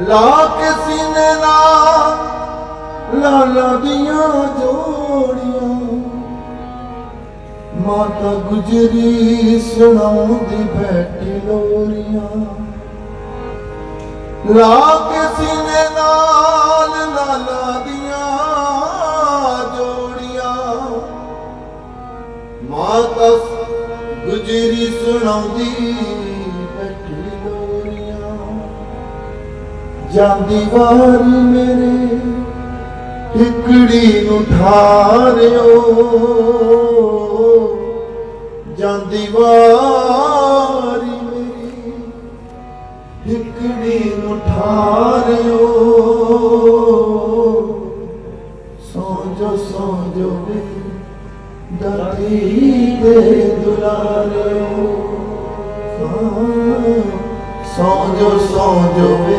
ਲਾ ਕੇ ਸੀਨੇ ਨਾਲ ਲਾਲਾ ਦੀਆਂ ਜੋੜੀਆਂ। ਮਾਤਾ ਗੁਜਰੀ ਸੁਣਾਉਂਦੀ ਬੈਠੀ ਲੋਰੀਆਂ। ਲਾ ਕੇ ਸੀਨੇ ਨਾਲ ਲਾਲਾ ਦੀਆਂ ਜੋੜੀਆਂ। ਮਾਤਾ ਗੁਜਰੀ ਸੁਣਾਉਂਦੀ ਜਾਂਦੀ ਵਾਰੀ ਮੇਰੇ ਟਿਕੜੀ ਨੂੰ ਠਾਰਿਓ। ਜਾਂਦੀ ਵਾਰੀ ਮੇਰੀ ਟਿਕੜੀ ਨੂੰ ਠਾਰਿਓ। ਸੌ ਜੋ ਵੇ ਦਾਦੀ ਦੇ ਦੁਲਾਰਿਓ। ਸੌ ਜੋ ਵੇ